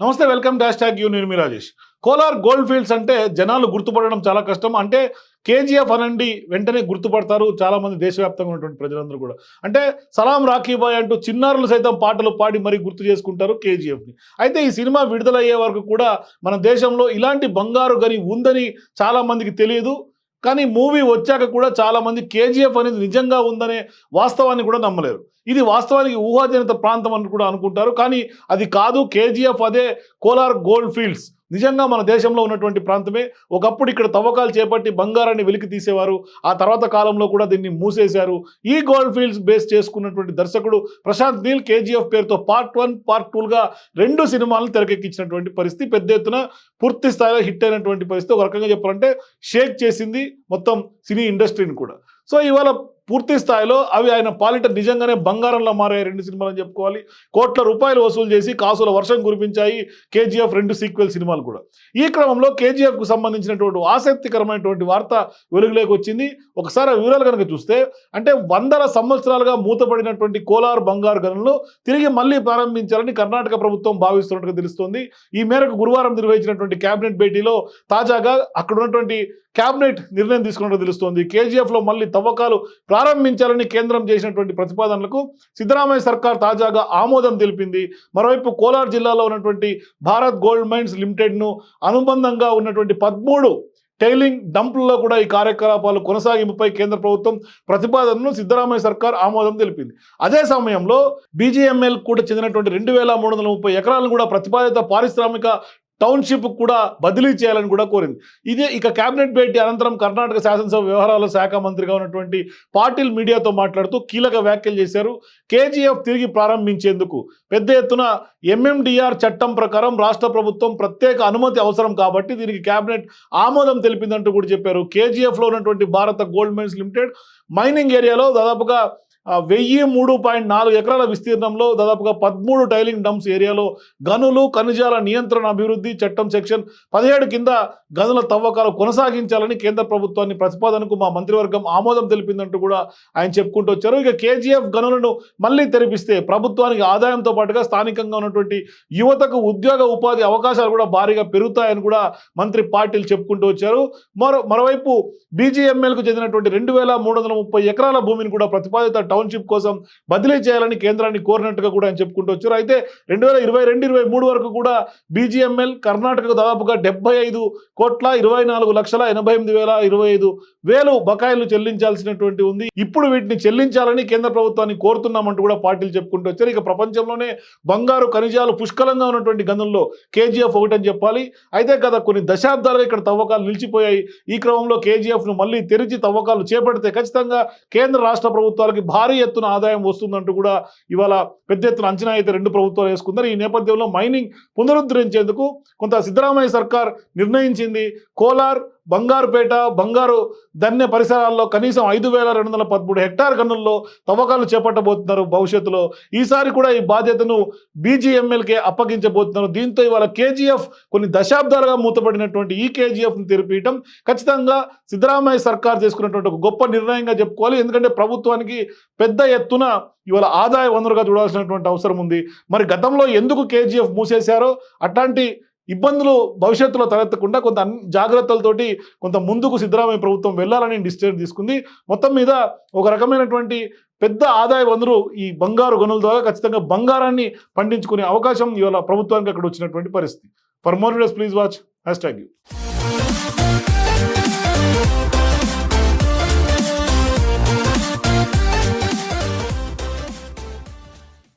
నమస్తే welcome dash tag you నేను మీ రాజేష్. కోలార్ గోల్డ్ ఫీల్డ్స్ అంటే జనాలు గుర్తుపడడం చాలా కష్టం. అంటే కేజీఎఫ్ అనండి వెంటనే గుర్తుపడతారు చాలామంది దేశవ్యాప్తంగా ఉన్నటువంటి ప్రజలందరూ కూడా. అంటే సలాం రాఖీబాయ్ అంటూ చిన్నారులు సైతం పాటలు పాడి మరీ గుర్తు చేసుకుంటారు కేజీఎఫ్ని. అయితే ఈ సినిమా విడుదలయ్యే వరకు కూడా మన దేశంలో ఇలాంటి బంగారు గని ఉందని చాలామందికి తెలియదు. కానీ మూవీ వచ్చాక కూడా చాలామంది కేజీఎఫ్ అనేది నిజంగా ఉందనే వాస్తవాన్ని కూడా నమ్మలేరు. ఇది వాస్తవానికి ఊహాజనిత ప్రాంతం అని కూడా అనుకుంటారు. కానీ అది కాదు కేజీఎఫ్ అదే కోలార్ గోల్డ్ ఫీల్డ్స్. నిజంగా మన దేశంలో ఉన్నటువంటి ప్రాంతమే. ఒకప్పుడు ఇక్కడ తవ్వకాలు చేపట్టి బంగారాన్ని వెలికి తీసేవారు. ఆ తర్వాత కాలంలో కూడా దీన్ని మూసేశారు. ఈ గోల్డ్ ఫీల్డ్స్ బేస్ చేసుకున్నటువంటి దర్శకుడు ప్రశాంత్ నీల్ కేజీఎఫ్ పేరుతో పార్ట్ వన్ పార్ట్ టూలుగా రెండు సినిమాలను తెరకెక్కించినటువంటి పరిస్థితి. పెద్ద ఎత్తున పూర్తి స్థాయిలో హిట్ అయినటువంటి పరిస్థితి. ఒక రకంగా చెప్పాలంటే షేక్ చేసింది మొత్తం సినీ ఇండస్ట్రీని కూడా. సో ఇవాళ పూర్తి స్థాయిలో అవి ఆయన పాలిట నిజంగానే బంగారంలో మారాయి. రెండు సినిమాలు అని చెప్పుకోవాలి. కోట్ల రూపాయలు వసూలు చేసి కాసుల వర్షం కురిపించాయి. కేజీఎఫ్ రెండు సీక్వెల్ సినిమాలు కూడా. ఈ క్రమంలో కేజీఎఫ్కు సంబంధించినటువంటి ఆసక్తికరమైనటువంటి వార్త వెలుగులోకి వచ్చింది. ఒకసారి వివరాలు కనుక చూస్తే అంటే వందల సంవత్సరాలుగా మూతపడినటువంటి కోలార్ బంగారు గనులను తిరిగి మళ్ళీ ప్రారంభించాలని కర్ణాటక ప్రభుత్వం భావిస్తున్నట్టుగా తెలుస్తోంది. ఈ మేరకు గురువారం నిర్వహించినటువంటి కేబినెట్ భేటీలో తాజాగా అక్కడ ఉన్నటువంటి కేబినెట్ నిర్ణయం తీసుకున్నట్టు తెలుస్తోంది. కేజీఎఫ్లో మళ్ళీ తవ్వకాలు ప్రారంభించాలని కేంద్రం చేసినటువంటి ప్రతిపాదనలకు సిద్ధరామయ్య సర్కార్ తాజాగా ఆమోదం తెలిపింది. మరోవైపు కోలార్ జిల్లాలో ఉన్నటువంటి భారత్ గోల్డ్ మైన్స్ లిమిటెడ్ను అనుబంధంగా ఉన్నటువంటి పదమూడు టైలింగ్ డంపుల్లో కూడా ఈ కార్యకలాపాలు కొనసాగింపుపై కేంద్ర ప్రభుత్వం ప్రతిపాదనను సిద్ధరామయ్య సర్కార్ ఆమోదం తెలిపింది. అదే సమయంలో బీజేఎంఎల్ కూడా చెందినటువంటి రెండు వేల మూడు వందల ముప్పై ఎకరాలను కూడా ప్రతిపాదిత పారిశ్రామిక టౌన్షిప్ కూడా బదిలీ చేయాలని కూడా కోరింది. ఇదే ఇక కేబినెట్ భేటీ అనంతరం కర్ణాటక శాసనసభ వ్యవహారాల శాఖ మంత్రిగా ఉన్నటువంటి పాటిల్ మీడియాతో మాట్లాడుతూ కీలక వ్యాఖ్యలు చేశారు. కేజీఎఫ్ తిరిగి ప్రారంభించేందుకు పెద్ద ఎత్తున ఎంఎండిఆర్ చట్టం ప్రకారం రాష్ట్ర ప్రభుత్వం ప్రత్యేక అనుమతి అవసరం కాబట్టి దీనికి కేబినెట్ ఆమోదం తెలిపిందంటూ కూడా చెప్పారు. కేజీఎఫ్లో ఉన్నటువంటి భారత గోల్డ్ మైన్స్ లిమిటెడ్ మైనింగ్ ఏరియాలో దాదాపుగా వెయ్యి మూడు పాయింట్ నాలుగు ఎకరాల విస్తీర్ణంలో దాదాపుగా పదమూడు టైలింగ్ డంప్స్ ఏరియాలో గనులు ఖనిజాల నియంత్రణ అభివృద్ధి చట్టం సెక్షన్ పదిహేడు కింద గనుల తవ్వకాలు కొనసాగించాలని కేంద్ర ప్రభుత్వాన్ని ప్రతిపాదనకు మా మంత్రివర్గం ఆమోదం తెలిపిందంటూ కూడా ఆయన చెప్పుకుంటూ వచ్చారు. ఇక కేజీఎఫ్ గనులను మళ్ళీ తెరిపిస్తే ప్రభుత్వానికి ఆదాయంతో పాటుగా స్థానికంగా ఉన్నటువంటి యువతకు ఉద్యోగ ఉపాధి అవకాశాలు కూడా భారీగా పెరుగుతాయని కూడా మంత్రి పాటిల్ చెప్పుకుంటూ వచ్చారు. మరో మరోవైపు బీజీఎంఎల్కు చెందినటువంటి రెండు వేల మూడు వందల ముప్పై ఎకరాల భూమిని కూడా ప్రతిపాదిత టౌన్షిప్ కోసం బదిలీ చేయాలని కేంద్రాన్ని కోరినట్టుగా కూడా ఆయన చెప్పుకుంటూ వచ్చారు. అయితే రెండు వేల ఇరవై రెండు ఇరవై మూడు వరకు కూడా బీజీఎంఎల్ కర్ణాటకకు దాదాపుగా డెబ్బై ఐదు కోట్ల ఇరవై నాలుగు లక్షల ఎనభై ఎనిమిది వేల ఇరవై ఐదు వేలు బకాయిలు చెల్లించాల్సినటువంటి ఉంది. ఇప్పుడు వీటిని చెల్లించాలని కేంద్ర ప్రభుత్వాన్ని కోరుతున్నామంటూ కూడా పార్టీలు చెప్పుకుంటూ వచ్చారు. ఇక ప్రపంచంలోనే బంగారు ఖనిజాలు పుష్కలంగా ఉన్నటువంటి గనుల్లో కేజీఎఫ్ ఒకటని చెప్పాలి. అయితే గత కొన్ని దశాబ్దాలుగా ఇక్కడ తవ్వకాలు నిలిచిపోయాయి. ఈ క్రమంలో కేజీఎఫ్ను మళ్ళీ తెరిచి తవ్వకాలు చేపడితే ఖచ్చితంగా కేంద్ర రాష్ట్ర ప్రభుత్వాలకి భారీ ఎత్తున ఆదాయం వస్తుందంటూ కూడా ఇవాళ పెద్ద ఎత్తున అంచనా అయితే రెండు ప్రభుత్వాలు వేసుకున్నారు ఈ నేపథ్యంలో మైనింగ్ పునరుద్ధరించేందుకు కొంత సిద్ధరామయ్య సర్కార్ నిర్ణయించింది. కోలార్ బంగారుపేట బంగారు ధన్య పరిసరాల్లో కనీసం ఐదు వేల రెండు వందల పదమూడు హెక్టార్ గనుల్లో తవ్వకాలు చేపట్టబోతున్నారు భవిష్యత్తులో. ఈసారి కూడా ఈ బాధ్యతను బీజీఎంఎల్కే అప్పగించబోతున్నారు. దీంతో ఇవాళ కేజీఎఫ్ కొన్ని దశాబ్దాలుగా మూతపడినటువంటి ఈ కేజీఎఫ్ను తెరిపియటం ఖచ్చితంగా సిద్ధరామయ్య సర్కార్ చేసుకున్నటువంటి ఒక గొప్ప నిర్ణయంగా చెప్పుకోవాలి. ఎందుకంటే ప్రభుత్వానికి పెద్ద ఎత్తున ఇవాళ ఆదాయ వనరుగా చూడాల్సినటువంటి అవసరం ఉంది. మరి గతంలో ఎందుకు కేజీఎఫ్ మూసేశారో అట్లాంటి ఇబ్బందులు భవిష్యత్తులో తలెత్తకుండా కొంత అన్ని జాగ్రత్తలతోటి కొంత ముందుకు సిద్ధరామయ్య ప్రభుత్వం వెళ్ళాలని డిసిషన్ తీసుకుంది. మొత్తం మీద ఒక రకమైనటువంటి పెద్ద ఆదాయ వనరు ఈ బంగారు గనుల ద్వారా ఖచ్చితంగా బంగారాన్ని పండించుకునే అవకాశం ఇవాళ ప్రభుత్వానికి అక్కడ వచ్చినటువంటి పరిస్థితి. For more videos please watch hashtag you